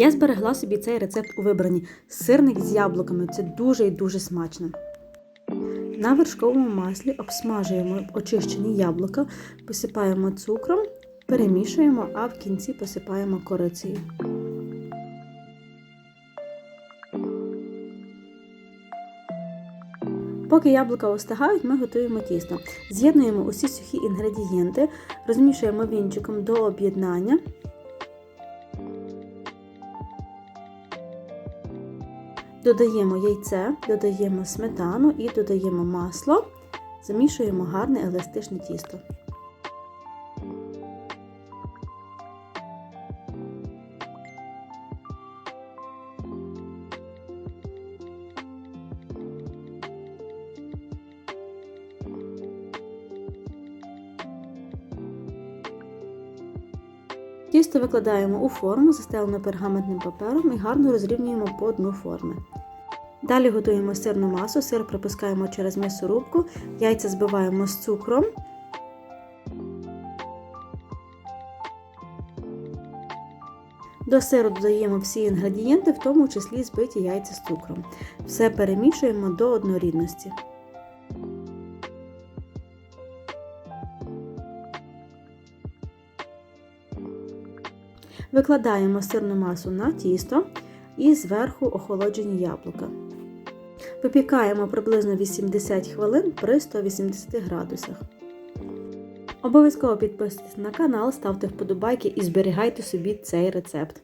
Я зберегла собі цей рецепт у вибранні сирник з яблуками. Це дуже і дуже смачно. На вершковому маслі обсмажуємо очищені яблука, посипаємо цукром, перемішуємо, а в кінці посипаємо корицею. Поки яблука остигають, ми готуємо тісто. З'єднуємо усі сухі інгредієнти, розмішуємо вінчиком до об'єднання. Додаємо яйце, додаємо сметану і додаємо масло. Замішуємо гарне еластичне тісто. Тісто викладаємо у форму, застелену пергаментним папером і гарно розрівнюємо по дну форми. Далі готуємо сирну масу, сир пропускаємо через м'ясорубку, яйця збиваємо з цукром. До сиру додаємо всі інгредієнти, в тому числі збиті яйця з цукром. Все перемішуємо до однорідності. Викладаємо сирну масу на тісто і зверху охолоджені яблука. Випікаємо приблизно 80 хвилин при 180 градусах. Обов'язково підписуйтесь на канал, ставте вподобайки і зберігайте собі цей рецепт.